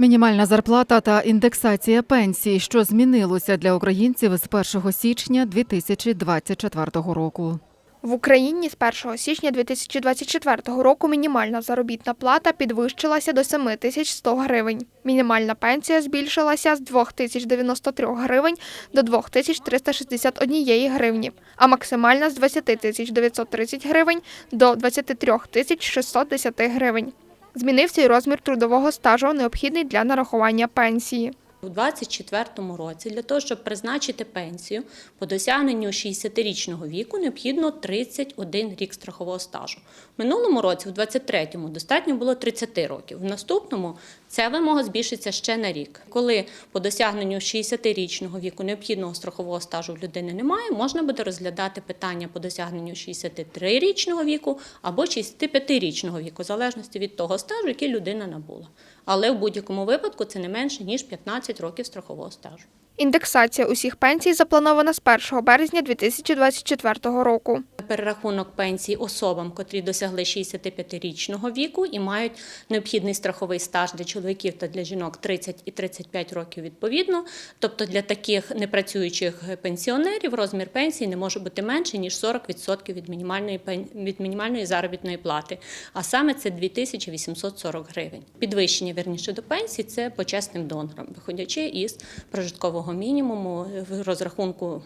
Мінімальна зарплата та індексація пенсій, що змінилося для українців з 1 січня 2024 року. В Україні з 1 січня 2024 року мінімальна заробітна плата підвищилася до 7100 гривень. Мінімальна пенсія збільшилася з 2093 гривень до 2361 гривні, а максимальна з 20 930 гривень до 23 610 гривень. Змінився й розмір трудового стажу, необхідний для нарахування пенсії. У 2024 році для того, щоб призначити пенсію по досягненню 60-річного віку, необхідно 31 рік страхового стажу. В минулому році, в 2023-му, достатньо було 30 років. В наступному ця вимога збільшиться ще на рік. Коли по досягненню 60-річного віку необхідного страхового стажу в людини немає, можна буде розглядати питання по досягненню 63-річного віку або 65-річного віку, в залежності від того стажу, який людина набула. Але в будь-якому випадку це не менше ніж 15 років страхового стажу. Індексація усіх пенсій запланована з 1 березня 2024 року. Перерахунок пенсій особам, котрі досягли 65-річного віку і мають необхідний страховий стаж для чоловіків та для жінок 30 і 35 років відповідно. Тобто для таких непрацюючих пенсіонерів розмір пенсії не може бути менше ніж 40% від мінімальної від мінімальної заробітної плати. А саме це 2840 гривень. Підвищення верніше до пенсії це почесним донором, виходячи із прожиткового мінімуму в розрахунку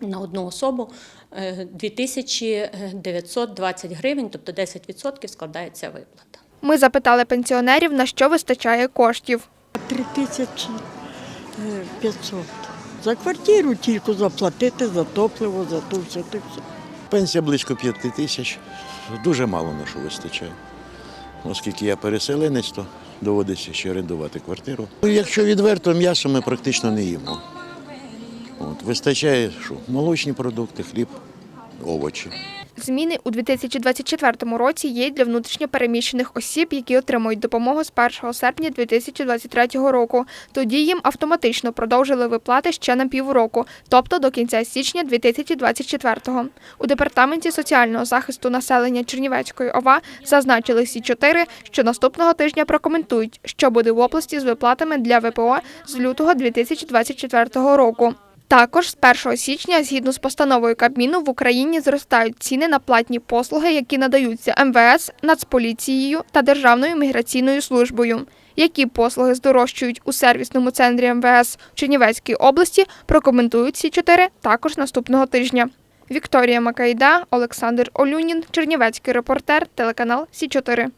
на одну особу е, 2920 гривень, тобто 10% складається виплата. Ми запитали пенсіонерів, на що вистачає коштів. 3500. За квартиру тільки заплатити, за топливо, за то все. то все. Пенсія близько 5 тисяч. Дуже мало на що вистачає. Оскільки я переселенець, то доводиться ще орендувати квартиру. Ну, Якщо відверто, м'ясо ми практично не їмо. От, вистачає що? молочні продукти, хліб, овочі. Зміни у 2024 році є для внутрішньопереміщених осіб, які отримують допомогу з 1 серпня 2023 року. Тоді їм автоматично продовжили виплати ще на півроку, тобто до кінця січня 2024-го. У департаменті соціального захисту населення Чернівецької ОВА зазначили сі 4 що наступного тижня прокоментують, що буде в області з виплатами для ВПО з лютого 2024 року. Також з 1 січня, згідно з постановою Кабміну, в Україні зростають ціни на платні послуги, які надаються МВС, Нацполіцією та Державною міграційною службою. Які послуги здорожчують у сервісному центрі МВС в Чернівецькій області, прокоментують ці чотири також наступного тижня. Вікторія Макайда, Олександр Олюнін, Чернівецький репортер, телеканал Сі 4